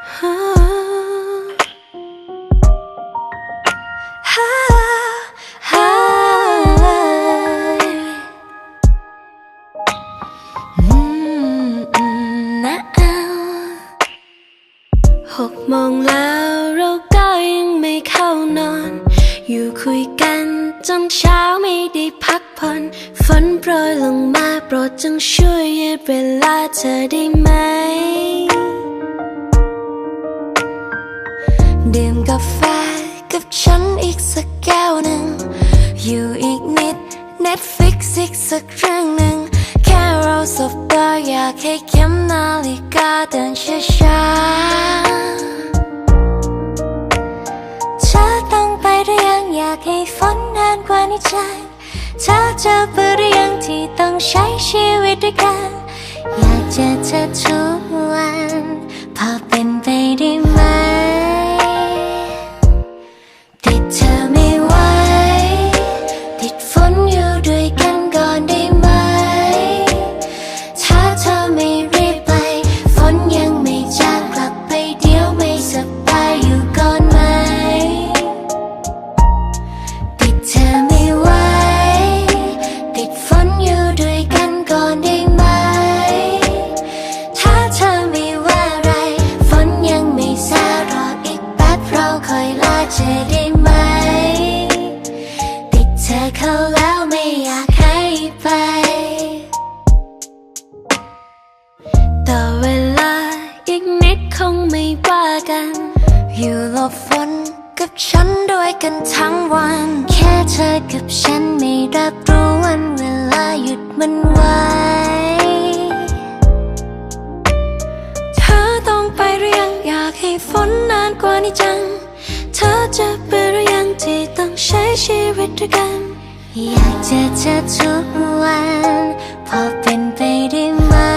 หกโมงแล้วเราก็ยังไม่เข้านอน อยู่คุยกันจนเช้าไม่ได้พักผ่อนฝนโปรยลงมาโปรดจงช่วยยืดเวลาเธอได้ไหม ดื่มกาแฟกับฉันอีกสักแก้วหนึ่ง อยู่อีกนิด Netflix อีกสักเรื่องหนึ่ง แค่เราสบตาอยากให้เข็มนาฬิกาเดินช้าๆเธอต้องไปหรือยังอยากให้ฝนนานกว่านี้จังเธอเจะเบื่อหรือยังที่ต้องใช้ชีวิตด้วยกัน ธอได้ไหม ติดเธอเข้าแล้วไม่อยากให้ไป ต่อเวลาอีกนิดคงไม่ว่ากัน อยู่หลบฝนกับฉันด้วยกันทั้งวัน แค่เธอกับฉันไม่รับรู้วันเวลาหยุดมันไว้เธอต้องไปหรือยังอยากให้ฝนนานกว่านี้จัง ธอจะเป็นอหรือยังที่ต้องใช้ชีวิตด้วยกัน อยากเจอเธอทุกวัน พอเป็นไปได้ไหม